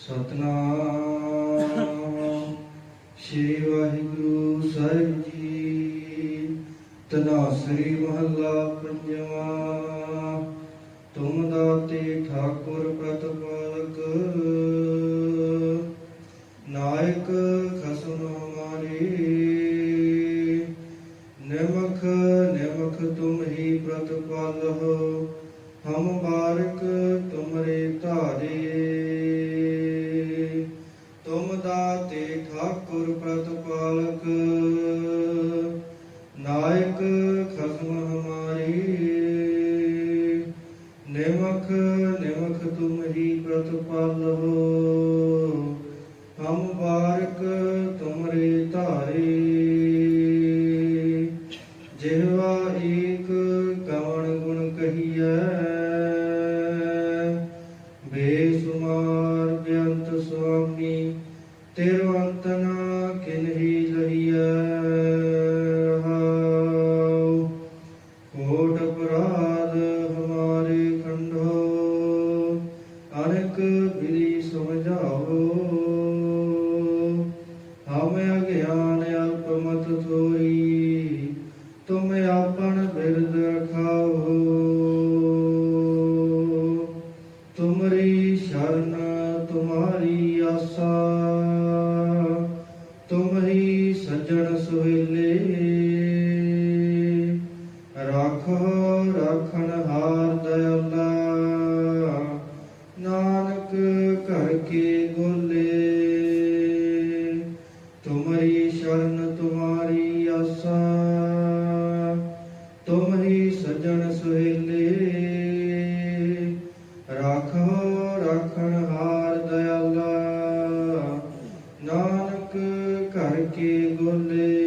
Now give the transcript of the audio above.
ਸਤਨਾਮ। ਸ੍ਰੀ ਵਾਹਿਗੁਰੂ ਸਾਹਿਬ ਜੀ ਤਨਾਸਰੀ ਮਹੱਲਾ ਪੰਜਵਾਂ। ਤੁਮ ਦਾਤੇ ਠਾਕੁਰ ਪ੍ਰਤਪਾਲਕ, ਨਾਇਕ ਖਸਮ ਹਮਾਰੇ। ਨਿਮਖ ਨਿਮਖ ਤੁਮ ਹੀ ਪ੍ਰਤਪਾਲਹੁ, ਹਮ ਬਾਰਕ ਤੁਮਰੇ ਧਾਰੇ। ਠਾਕੁਰ ਪ੍ਰਤਪਾਲਕ। ਨਾਇਕ ਖਸਮ ਹਮਾਰੇ। ਨਿਮਖ ਨਿਮਖ ਤੁਮ ਹੀ ਪ੍ਰਤਪਾਲਹੁ ਹਮ ਬਾਰਕ ਤੁਮਰੇ ਧਾਰੇ। ਜਿਹਵਾ ਏਕ ਤਿਰਵੰਤ ਨਾ ਕਿਨਹੀ ਸਜਣ ਸੁਹੇਲੇ ਰਾਖੋ ਹਾਰ ਦਇਆਲਾ। ਨਾਨਕ ਘਰ ਕੇ ਗੋਲੇ। ਤੁਮਰੀ ਸ਼ਰਨ ਤੁਮਾਰੀ ਆਸਾ। ਤੁਮ ਹੀ ਸਜਣ ਸੁਹੇਲੇ। ਰਾਖੋ, ਰਾਖਣ ਹਾਰ ਦਇਆਲਾ। ਨਾਨਕ ਘਰ ਕੇ ਗੋਲੇ।